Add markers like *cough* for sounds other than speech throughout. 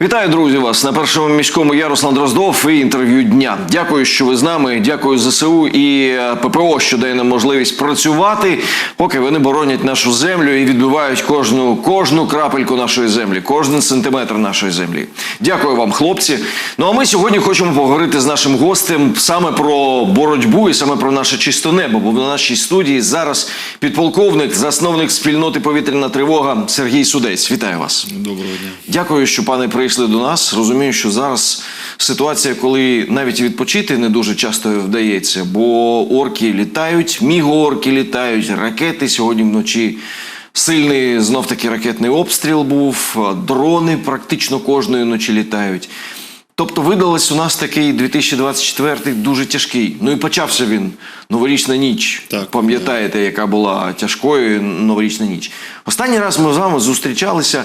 Вітаю, друзі, вас на першому міському я Руслан Дроздов і інтерв'ю дня. Дякую, що ви з нами. Дякую ЗСУ і е, ППО, що дає нам можливість працювати, поки вони боронять нашу землю і відбивають кожну кожну крапельку нашої землі, кожен сантиметр нашої землі. Дякую вам, хлопці. Ну а ми сьогодні хочемо поговорити з нашим гостем саме про боротьбу і саме про наше чисте небо. Бо в нашій студії зараз підполковник, засновник спільноти повітряна тривога Сергій Судець. Вітаю вас. Доброго дня. Дякую, що пане прийшли до нас. Розумію, що зараз ситуація, коли навіть відпочити не дуже часто вдається, бо орки літають, мігоорки літають, ракети сьогодні вночі. Сильний знов таки ракетний обстріл був, дрони практично кожної ночі літають. Тобто видалось у нас такий 2024 дуже тяжкий. Ну і почався він новорічна ніч. Так, Пам'ятаєте, яка була тяжкою новорічна ніч. Останній раз ми з вами зустрічалися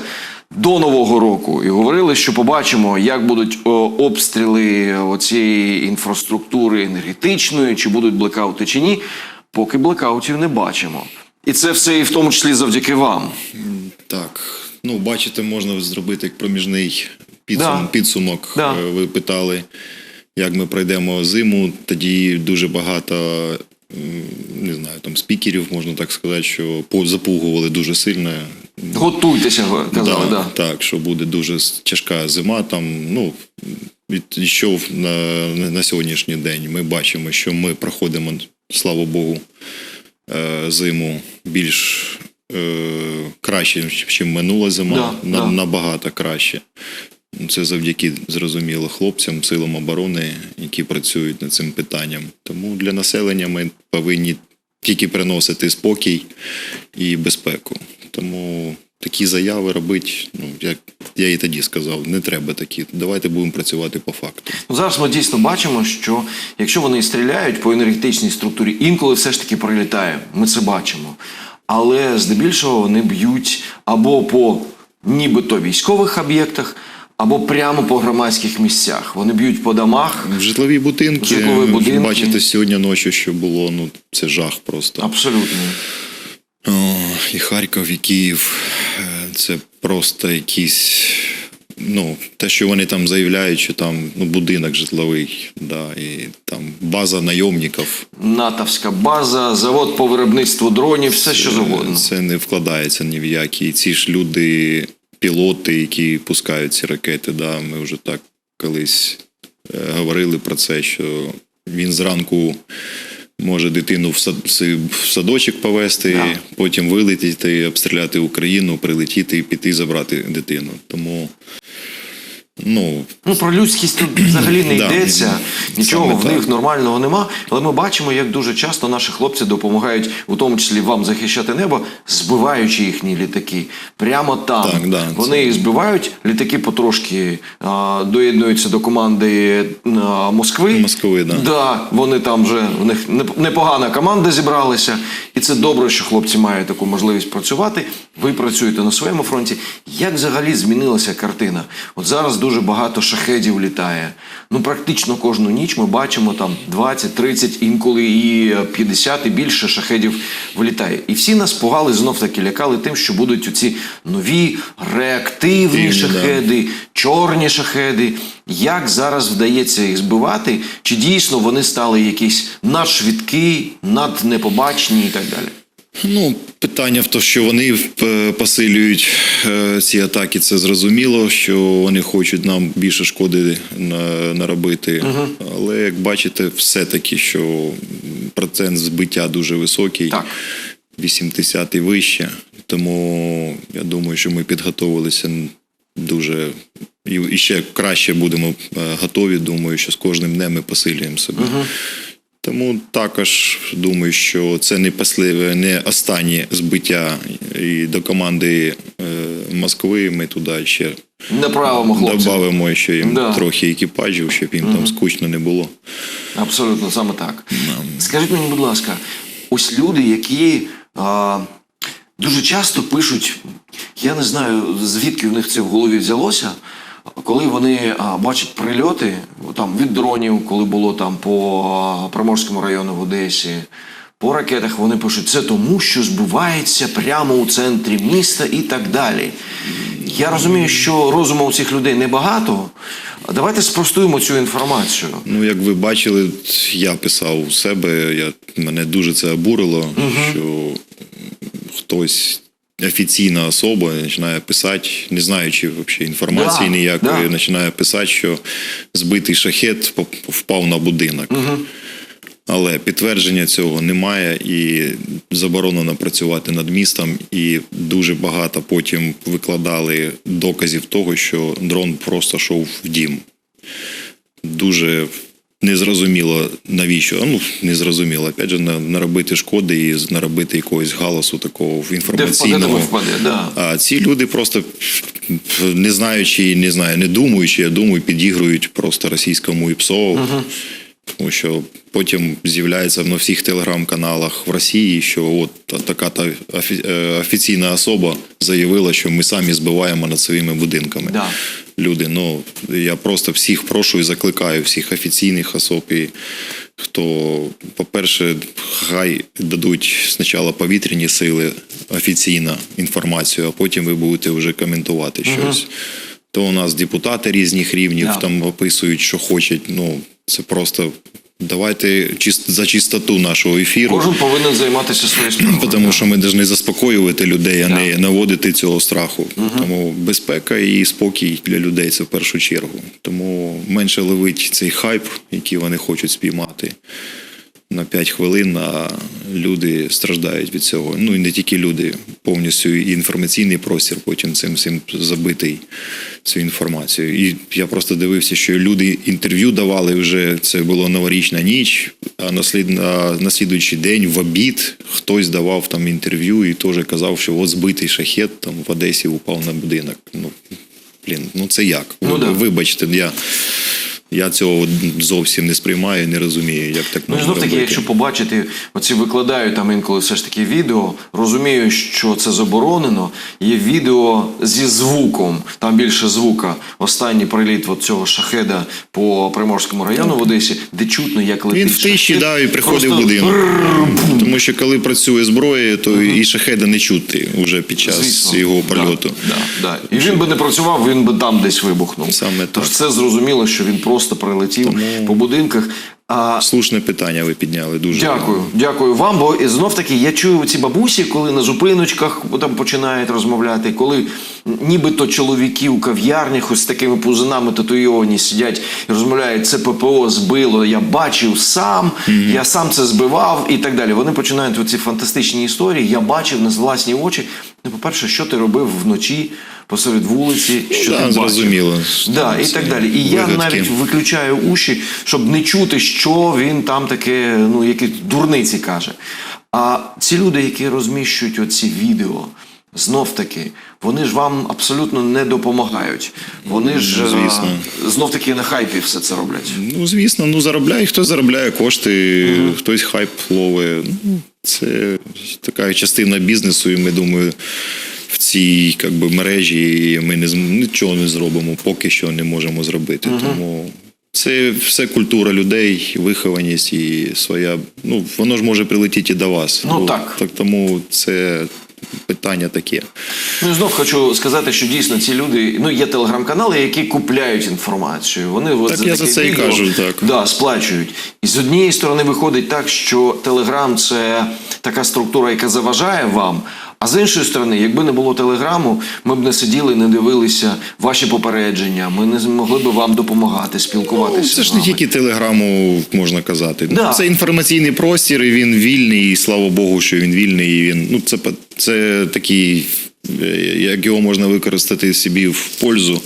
до Нового року і говорили, що побачимо, як будуть обстріли оцієї інфраструктури енергетичної, чи будуть блекаути чи ні. Поки блекаутів не бачимо. І це все і в тому числі завдяки вам. Так, ну бачите, можна зробити як проміжний підсум, Да. підсумок. Да. Е, Ви питали, як ми пройдемо зиму. Тоді дуже багато не знаю, там спікерів, можна так сказати, що запугували дуже сильно. Готуйтеся, казали, да. Так, що буде дуже тяжка зима. Там, ну, і що на, на сьогоднішній день ми бачимо, що ми проходимо, слава Богу, е, зиму більш е, краще, ніж минула зима, Да, на, да. набагато краще. Це завдяки зрозуміло хлопцям, силам оборони, які працюють над цим питанням. Тому для населення ми повинні тільки приносити спокій і безпеку. Тому такі заяви робити, ну як я і тоді сказав, не треба такі. Давайте будемо працювати по факту. Ну, Зараз ми дійсно бачимо, що якщо вони стріляють по енергетичній структурі, інколи все ж таки прилітає. Ми це бачимо. Але здебільшого вони б'ють або по нібито військових об'єктах, або прямо по громадських місцях. Вони б'ють по домах. В житлові будинки, Житлові будинки. бачите, сьогодні ночі, що було, ну це жах просто. Абсолютно. О, і Харків, і Київ. е, Це просто якісь. Ну, те, що вони там заявляють, що там ну, будинок житловий, да, і там база найомників. Натовська база, завод по виробництву дронів, все що завгодно. Це не вкладається ні в які. Ці ж люди, пілоти, які пускають ці ракети. Да, ми вже так колись е, говорили про це, що він зранку може дитину в сад- в садочок повезти, Да. потім вилетіти, обстріляти Україну, прилетіти і піти забрати дитину. Тому. Ну, Ну про людськість тут *clears throat* взагалі не Да. йдеться. Нічого Саме в так. них нормального нема. Але ми бачимо, як дуже часто наші хлопці допомагають, у тому числі вам захищати небо, збиваючи їхні літаки. Прямо там Так, да, вони це- їх збивають. Літаки потрошки а, доєднуються до команди а, Москви. Москви, да. Да, вони там вже в них непогана команда зібралася, і це добре, що хлопці мають таку можливість працювати. Ви працюєте на своєму фронті. Як взагалі змінилася картина? От зараз дуже багато шахедів літає. Ну практично кожну ніч ми бачимо там 20, 30, інколи і 50 і більше шахедів вилітає. І всі нас пугали знов таки лякали тим, що будуть оці нові реактивні Активні, да. шахеди, чорні шахеди. Як зараз вдається їх збивати? Чи дійсно вони стали якісь надшвидкі, наднепобачні і так далі? Ну, питання в тому, що вони е, посилюють е, ці атаки, це зрозуміло, що вони хочуть нам більше шкоди на- наробити. Але як бачите, все-таки, що процент збиття дуже високий, Так. 80 і вище. Тому я думаю, що ми підготовилися дуже і ще краще будемо е, готові. Думаю, що з кожним днем ми посилюємо себе. Тому також думаю, що це не посливе, не останнє збиття і до команди е, Москви. Ми туди ще Направимо хлопців. додамо ще їм Да. трохи екіпажів, щоб їм там скучно не було. Абсолютно саме так. Скажіть мені, будь ласка, ось люди, які а, дуже часто пишуть, я не знаю, звідки в них це в голові взялося, коли вони бачать прильоти там, від дронів, коли було там по Приморському району в Одесі, по ракетах. Вони пишуть, це тому, що збивається прямо у центрі міста і так далі. Я розумію, що розуму у цих людей небагато. Давайте спростуємо цю інформацію. Ну, як ви бачили, я писав у себе, я, мене дуже це обурило, що хтось. Офіційна особа починає писати, не знаючи взагалі інформації Да, ніякої, да. починає писати, що збитий шахет впав на будинок. Але підтвердження цього немає і заборонено працювати над містом. І дуже багато потім викладали доказів того, що дрон просто йшов в дім. Дуже незрозуміло навіщо. Ну, незрозуміло. Опять же, на- наробити шкоди і наробити якогось галасу такого в Де впаде, інформаційному. впаде. Да. А ці люди просто не знаючи, не знаю, не думаючи, я думаю, підігрують просто російському ІПСО. Тому що потім з'являється на всіх телеграм-каналах в Росії, що от така та е, офіційна особа заявила, що ми самі збиваємо над своїми будинками. Да. Люди, ну я просто всіх прошу і закликаю, всіх офіційних особ і хто, по-перше, хай дадуть спочатку повітряні сили офіційно інформацію, а потім ви будете вже коментувати щось. То у нас депутати різних рівнів Да. там описують, що хочуть. Ну це просто давайте за чистоту нашого ефіру. Кожен повинен займатися своєю справою. Тому що ми повинні заспокоювати людей, а не наводити цього страху. Тому безпека і спокій для людей це в першу чергу. Тому менше ловить цей хайп, який вони хочуть спіймати на 5 хвилин, а люди страждають від цього. Ну і не тільки люди, повністю і інформаційний простір потім цим всім забитий цю інформацію. І я просто дивився, що люди інтерв'ю давали вже це було новорічна ніч, а на слідуючий день в обід хтось давав там інтерв'ю і теж казав, що от збитий шахет там в Одесі упав на будинок. Ну, блін, ну це як? Ну, да. Вибачте, я. Я цього зовсім не сприймаю, не розумію, як так Ну можна знов таки, якщо побачити, оці викладають там інколи все ж таки відео, розумію, що це заборонено. Є відео зі звуком, там більше звука. Останній приліт от цього шахеда по Приморському району в Одесі, де чутно, як летить Він в тиші, да, і приходить в будинок. Тому що коли працює зброя, то і шахеда не чути вже під час Звісно. його польоту. Да, да, да. І він би не працював, він би там десь вибухнув. Саме Тож так. це зрозуміло, що він просто прилетів Тому- по будинках. А Слушне питання ви підняли дуже. Дякую, дякую вам. Бо знов таки я чую ці бабусі, коли на зупиночках там починають розмовляти, коли нібито чоловіки у кав'ярнях ось з такими пузинами татуйовані сидять і розмовляють, це ППО збило, я бачив сам, я сам це збивав і так далі. Вони починають оці фантастичні історії. Я бачив на власні очі. Ну, по-перше, що ти робив вночі посеред вулиці, що да, ти бачив. зрозуміло. Да, і так далі. І я навіть виключаю уші, щоб не чути, що він там таке, ну, які дурниці каже. А ці люди, які розміщують оці відео, знов таки, вони ж вам абсолютно не допомагають. Вони ж Ну, звісно. знов таки на хайпі все це роблять. Ну, звісно, ну заробляє, хтось заробляє кошти, хтось хайп ловить. Ну, це така частина бізнесу, і ми думаю. В цій как би, мережі ми не нічого не зробимо, поки що не можемо зробити. Тому це все культура людей, вихованість і своя. Ну воно ж може прилетіти і до вас. Ну, так. так тому це питання таке. Ну і знов хочу сказати, що дійсно ці люди, ну є телеграм-канали, які купляють інформацію. Вони от Так я за це і кажу, так. Да, сплачують. І з однієї сторони виходить так, що Телеграм це така структура, яка заважає вам. А з іншої сторони, якби не було телеграму, ми б не сиділи, не дивилися ваші попередження. Ми не змогли б вам допомагати, спілкуватися. Ну, це ж не тільки телеграму можна казати. Да. Ну, Це інформаційний простір, і він вільний, і слава Богу, що він вільний. І він, ну, це, це такий, е, як його можна використати собі в пользу,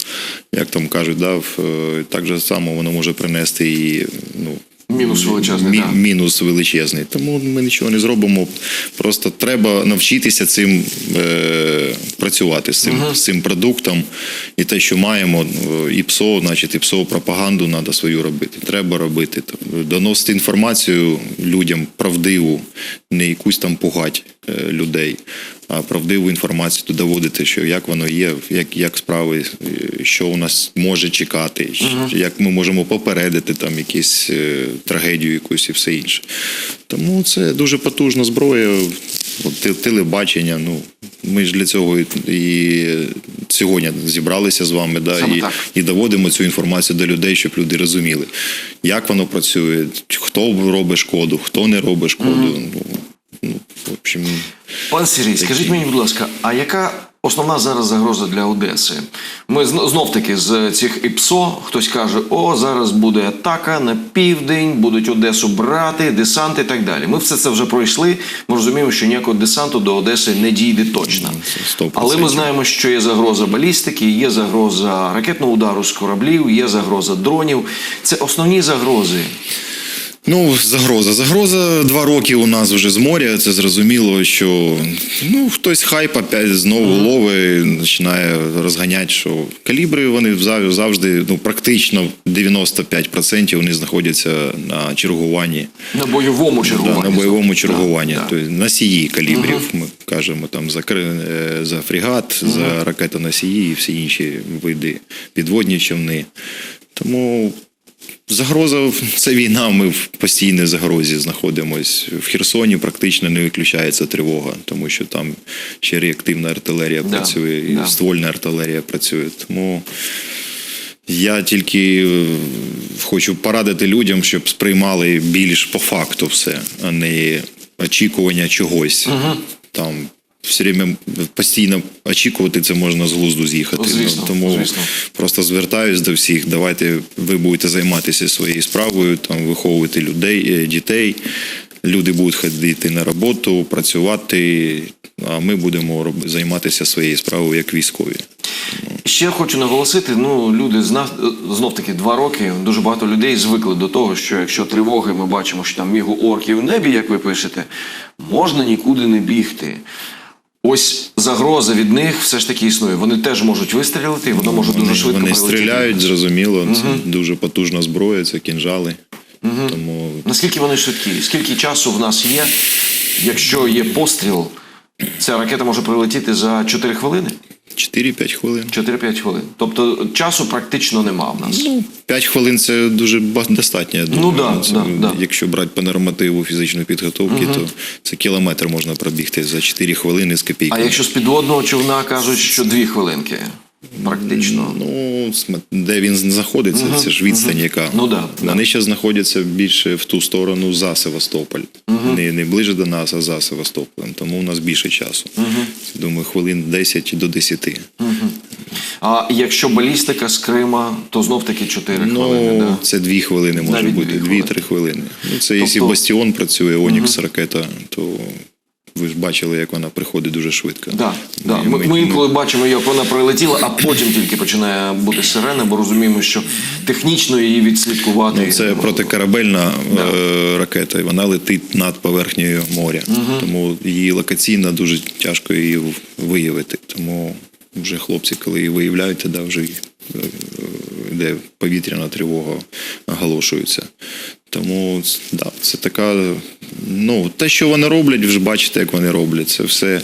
як там кажуть, да, в, е, так же само воно може принести і ну, Мінус величезний, мі- да. мінус величезний. Тому ми нічого не зробимо. Просто треба навчитися цим е, працювати з цим, з цим продуктом. І те, що маємо, і ПСО, значить, і ПСО пропаганду треба свою робити. Треба робити. Тобто Доносити інформацію людям правдиву, не якусь там пугать людей. а правдиву інформацію доводити, що як воно є, як, як справи, е, що у нас може чекати, щ- як ми можемо попередити там якісь е, трагедію якусь і все інше. Тому це дуже потужна зброя. От, телебачення. Ну ми ж для цього і, і сьогодні зібралися з вами, да, Саме і, так. і доводимо цю інформацію до людей, щоб люди розуміли, як воно працює, хто робить шкоду, хто не робить шкоду. Ну, ну, в общем, Пан Сергій, скажіть мені, будь ласка, а яка основна зараз загроза для Одеси? Ми знов таки з цих ІПСО хтось каже: о, зараз буде атака на південь, будуть Одесу брати, десант і так далі. Ми все це вже пройшли. Ми розуміємо, що ніякого десанту до Одеси не дійде точно. 100%. Але ми знаємо, що є загроза балістики, є загроза ракетного удару з кораблів, є загроза дронів. Це основні загрози. Ну, загроза. Загроза два роки у нас вже з моря. Це зрозуміло, що ну, хтось хайп опять знову лови, починає розганяти, що калібри вони завжди, ну, практично 95% вони знаходяться на чергуванні. На бойовому чергуванні. Да, на бойовому чергуванні, Да, да. тобто носії калібрів. Ми кажемо там за е, за фрегат, за ракетоносії і всі інші види підводні човни. Тому загроза це війна. Ми в постійній загрозі знаходимось. В Херсоні практично не виключається тривога, тому що там ще реактивна артилерія Да, працює, і да. ствольна артилерія працює. Тому. Я тільки е, хочу порадити людям, щоб сприймали більш по факту все, а не очікування чогось. Там все время постійно очікувати це можна з глузду з'їхати. Ну, звісно, Тому звісно. просто звертаюсь до всіх. Давайте ви будете займатися своєю справою, там виховувати людей, е, дітей. Люди будуть ходити на роботу, працювати, а ми будемо займатися своєю справою як військові. Ще хочу наголосити: ну люди зна знов таки два роки. Дуже багато людей звикли до того, що якщо тривоги, ми бачимо, що там мігу орків в небі, як ви пишете, можна нікуди не бігти. Ось загроза від них все ж таки існує. Вони теж можуть вистрілити, і воно може дуже швидко вони прилетіти. стріляють, зрозуміло. Це дуже потужна зброя, це кінжали. Тому Наскільки вони швидкі? Скільки часу в нас є? Якщо є постріл, ця ракета може прилетіти за 4 хвилини? 4-5 хвилин. 4-5 хвилин. Тобто часу практично нема в нас. Ну, 5 хвилин це дуже ба- достатньо. Я думаю. да, Це, да, да. Якщо брати по нормативу фізичної підготовки, то це кілометр можна пробігти за 4 хвилини з А якщо з підводного човна кажуть, що 2 хвилинки, практично. Ну, де він знаходиться, це ж відстань, яка. Ну да, да. Вони ще знаходяться більше в ту сторону за Севастополь. Не, не ближе до нас, а за Севастополем. Тому у нас більше часу. Думаю, хвилин 10 до 10. А якщо балістика з Крима, то знов таки 4 хвилини. Ну, Да? це дві хвилини може Навіть бути, дві хвилини. дві-три хвилини. Ну, це якщо Тобто- бастіон працює, Онікс ракета, то ви ж бачили, як вона приходить дуже швидко. Да, да. І Ми, ми інколи бачимо, як вона прилетіла, а потім тільки починає бути сирена, бо розуміємо, що технічно її відслідкувати. Ну, це протикорабельна е, ракета, і вона летить над поверхнею моря. Тому її локаційно дуже тяжко її виявити. Тому вже хлопці, коли її виявляють, тоді вже е, де повітряна тривога оголошується. Тому да, це така. Ну, те, що вони роблять, ви ж бачите, як вони роблять. Це все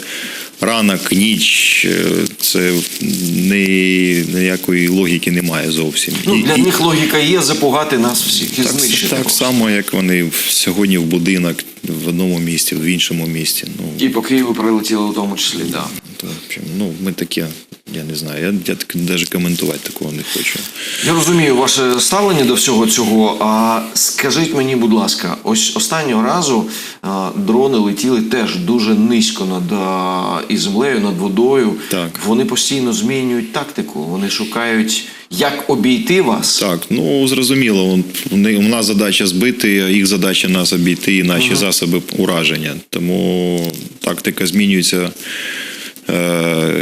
ранок, ніч, е, це ні, ніякої логіки немає зовсім. Ну, для і- них логіка є запугати нас всіх і так, знищити. так просто. само, як вони сьогодні в будинок в одному місті, в іншому місті. Ну, І по Києву прилетіли в тому числі, да. в общем, ну ми таке, я не знаю, я, я так навіть коментувати такого не хочу. Я розумію ваше ставлення до всього цього. А скажіть мені, будь ласка, ось останнього разу а, дрони летіли теж дуже низько над а, і землею, над водою. Так. Вони постійно змінюють тактику. Вони шукають, як обійти вас. Так, ну зрозуміло, вони- у нас задача збити, а їх задача нас обійти і наші засоби ураження. Тому тактика змінюється.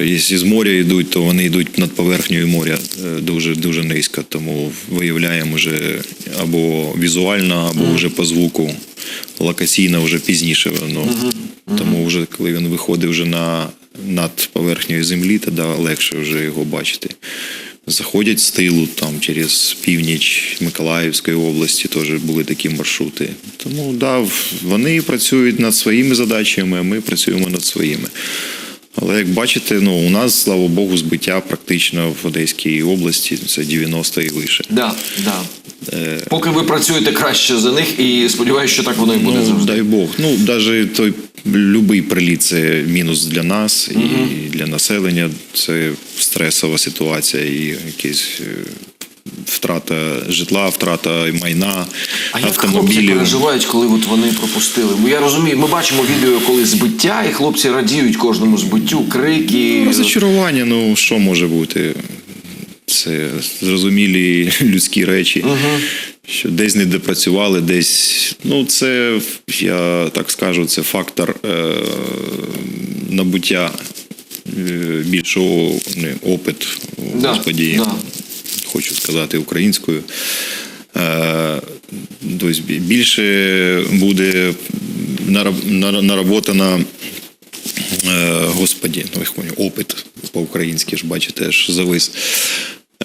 Якщо з моря йдуть, то вони йдуть над поверхнею моря е, дуже дуже низько. Тому виявляємо вже або візуально, або вже по звуку. Локаційно вже пізніше. Ну, Тому вже коли він виходить вже на над поверхнею землі, тоді легше вже його бачити. Заходять з тилу там через північ Миколаївської області, теж були такі маршрути. Тому да, вони працюють над своїми задачами, а ми працюємо над своїми. Але як бачите, ну у нас, слава Богу, збиття практично в Одеській області це 90 і лише. Да, да. Е, Поки ви працюєте краще за них, і сподіваюся, що так воно і буде Ну, завжди. дай Бог. Ну, навіть той любий приліт це мінус для нас і для населення. Це стресова ситуація і якась е, втрата житла, втрата майна, А як хлопці переживають, коли от вони пропустили? Бо я розумію, ми бачимо відео, коли збиття, і хлопці радіють кожному збиттю, крики. Ну, Розочарування, ну що може бути? Це зрозумілі *laughs* людські речі, що десь не допрацювали, десь. Ну, це, я так скажу, це фактор е, набуття е, більшого не, опит, Да, господі, да. Хочу сказати українською. Е, більше буде нараб- наработана Е, Господі, ну опит по-українськи ж бачите, завис.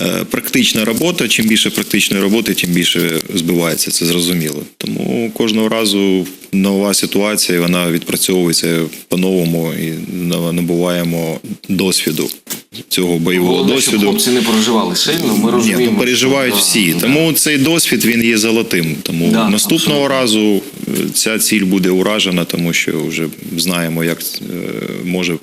Е, Практична робота. Чим більше практичної роботи, тим більше збивається, це зрозуміло. Тому кожного разу нова ситуація, вона відпрацьовується по-новому і набуваємо досвіду цього бойового Головне, щоб досвіду. хлопці не переживали сильно. Ми Ні, розуміємо. ну переживають що- всі. да, Тому цей досвід він є золотим. Тому Да, наступного абсолютно. разу е, ця ціль буде уражена, тому що вже знаємо, як е, може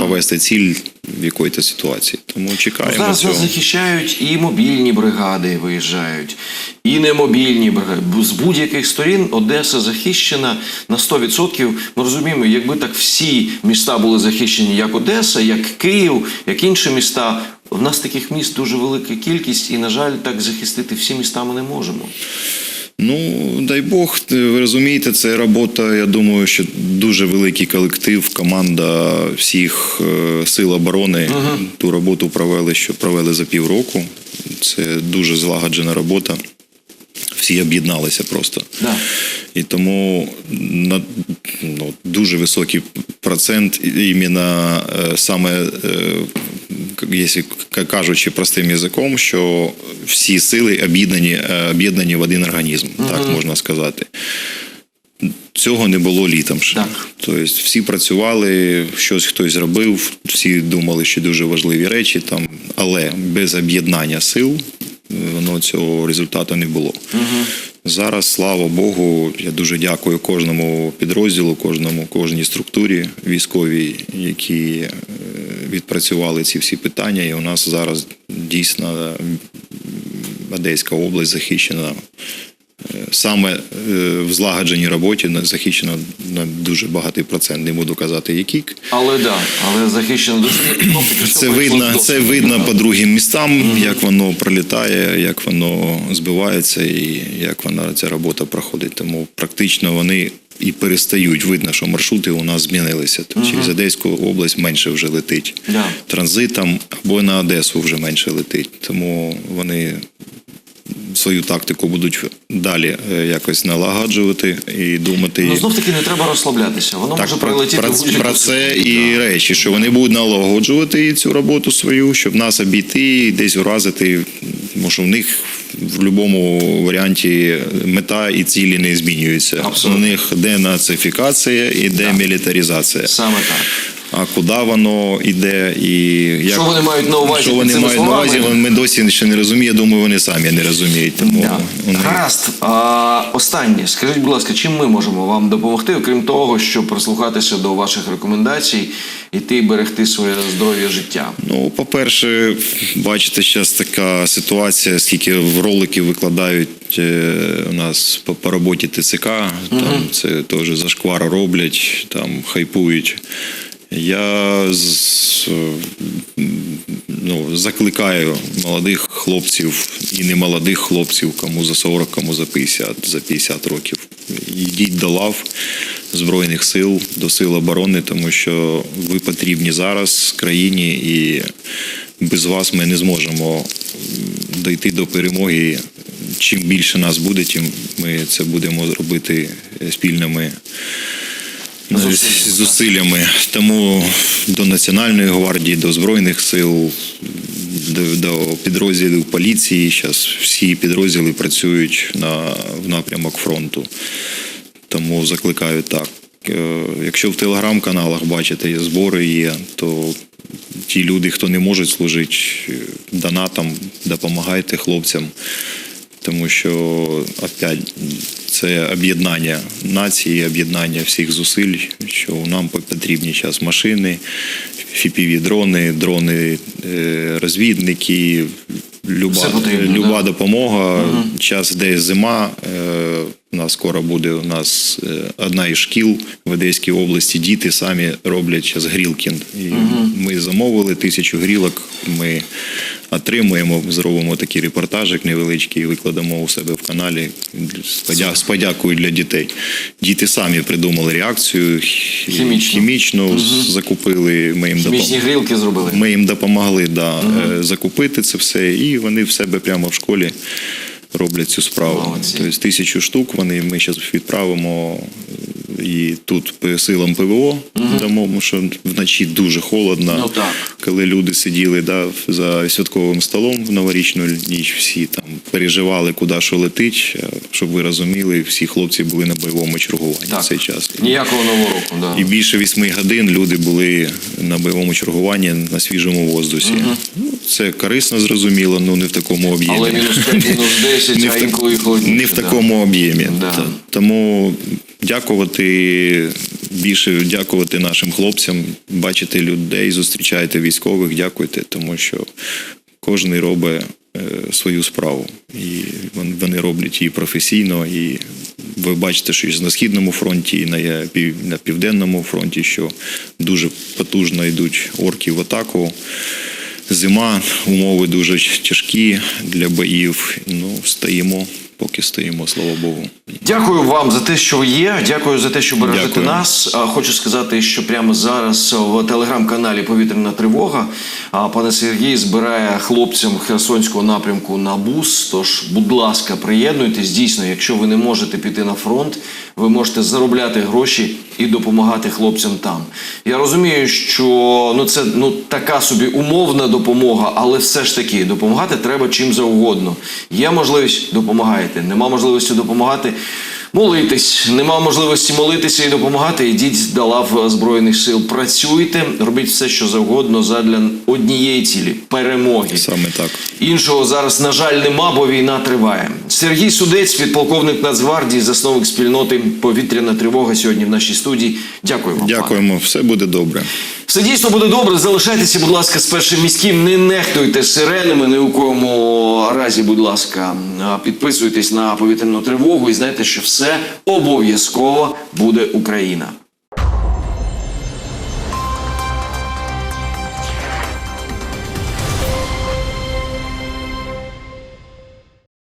повести ціль в якої-то ситуації. Тому чекаємо Зараз цього. нас захищають і мобільні бригади виїжджають, і немобільні бригади. З будь-яких сторін Одеса захищена на 100%. Ми розуміємо, якби так всі міста були захищені, як Одеса, як Київ, як інші міста. У нас таких міст дуже велика кількість, і, на жаль, так захистити всі міста ми не можемо. Ну, дай Бог, ви розумієте, це робота. Я думаю, що дуже великий колектив, команда всіх е, сил оборони ту роботу провели, що провели за півроку. Це дуже злагоджена робота. Всі об'єдналися просто. Да. І тому на, ну, дуже високий процент іменно е, саме, е, якщо кажучи простим язиком, що всі сили об'єднані, е, об'єднані в один організм, так можна сказати. Цього не було літом ще. Так. Тобто всі працювали, щось хтось робив, всі думали, що дуже важливі речі там, але без об'єднання сил воно цього результату не було. Зараз, слава Богу, я дуже дякую кожному підрозділу, кожному, кожній структурі військовій, які е, відпрацювали ці всі питання. І у нас зараз дійсно Одеська область захищена Е, саме е, в злагодженій роботі захищено на дуже багатий процент. Не буду казати, який. Але да, але захищено дуже Це видно, це видно по другим містам, як воно пролітає, як воно збивається і як вона ця робота проходить. Тому практично вони і перестають. Видно, що маршрути у нас змінилися. Тобто Через Одеську область менше вже летить. Транзитом або на Одесу вже менше летить. Тому вони свою тактику будуть далі е, якось налагоджувати і думати. Ну знов таки не треба розслаблятися. Воно може прилетіти про, в про це і Да. речі, що вони будуть налагоджувати цю роботу свою, щоб нас обійти і десь уразити. Тому що в них в будь-якому варіанті мета і цілі не змінюються. Абсолютно. У них денацифікація і демілітаризація. Саме так. А куди воно йде і як Що вони мають на увазі Що вони мають на увазі? Ми досі ще не розуміємо. Думаю, вони самі не розуміють. Тому Да. вони Гаразд. А, останнє. Скажіть, будь ласка, чим ми можемо вам допомогти, окрім того, щоб прислухатися до ваших рекомендацій, іти і берегти своє здоров'я життя? Ну, по-перше, бачите, зараз така ситуація, скільки в роликів викладають е, у нас по, по роботі ТЦК, там це теж зашквар роблять, там хайпують. Я ну, закликаю молодих хлопців і не молодих хлопців, кому за 40, кому за 50, за 50 років. Йдіть до лав Збройних сил, до сил оборони, тому що ви потрібні зараз країні, і без вас ми не зможемо м, дойти до перемоги. Чим більше нас буде, тим ми це будемо робити спільними Зусиллями, зусиллями. Тому до Національної гвардії, до Збройних сил, до, до підрозділів поліції. Зараз всі підрозділи працюють на, в напрямок фронту. Тому закликаю так. е, якщо в телеграм-каналах бачите, є збори є, то ті люди, хто не можуть служити е, донатом, допомагайте хлопцям. Тому що опять це об'єднання нації, об'єднання всіх зусиль, що нам потрібні зараз машини, fpv дрони, дрони, е, розвідники, люба, потрібно, люба да? допомога. Час де зима. е, У нас скоро буде у нас е, одна із шкіл в Одеській області. Діти самі роблять зараз грілки. І Ми замовили тисячу грілок. Ми отримуємо, зробимо такий репортажик невеличкий, викладемо у себе в каналі з подякою для дітей. Діти самі придумали реакцію хі- Хімічну. хімічну закупили. Ми їм Хімічні допом- грілки зробили. ми їм допомогли да, е, закупити це все, і вони в себе прямо в школі роблять цю справу. Тобто тисячу штук вони ми зараз відправимо і тут по силам ПВО тому що вночі дуже холодно. Ну, так. Коли люди сиділи да, за святковим столом в новорічну ніч, всі там переживали, куди що летить, е, щоб ви розуміли, всі хлопці були на бойовому чергуванні в цей час. Ніякого нового року. Да. І більше вісьми годин люди були на бойовому чергуванні на свіжому воздусі. Ну, це корисно, зрозуміло, ну не в такому об'ємі. Але мінус 5, мінус 10, *laughs* не в, а інколи холодніше. не в такому об'ємі. Да. Тому дякувати більше дякувати нашим хлопцям, бачити людей, зустрічайте військових, дякуйте, тому що кожен робить е, свою справу. І вони роблять її професійно. І ви бачите, що і на східному фронті, і на, пів- на південному фронті, що дуже потужно йдуть орки в атаку. Зима, умови дуже тяжкі для боїв. Ну, стоїмо, поки стоїмо, слава Богу. Дякую вам за те, що ви є. Дякую за те, що бережете Дякую. нас. Хочу сказати, що прямо зараз в телеграм-каналі Повітряна тривога пане Сергій збирає хлопцям Херсонського напрямку на бус. Тож, будь ласка, приєднуйтесь. Дійсно, якщо ви не можете піти на фронт, ви можете заробляти гроші і допомагати хлопцям там. Я розумію, що ну це ну така собі умовна допомога, але все ж таки допомагати треба чим завгодно. Є можливість допомагайте. Нема можливості допомагати. Молитись, нема можливості молитися і допомагати. Ідіть до лав збройних сил. Працюйте, робіть все, що завгодно задля однієї цілі перемоги. Саме так. Іншого зараз, на жаль, нема, бо війна триває. Сергій Судець, підполковник Нацгвардії, засновник спільноти Повітряна тривога сьогодні в нашій студії. Дякую вам. пане. Дякуємо, все буде добре. Все дійсно буде добре. Залишайтеся, будь ласка, з першим міським. Не нехтуйте сиренами, ні у кому разі, будь ласка, підписуйтесь на повітряну тривогу і знайте, що все обов'язково буде Україна.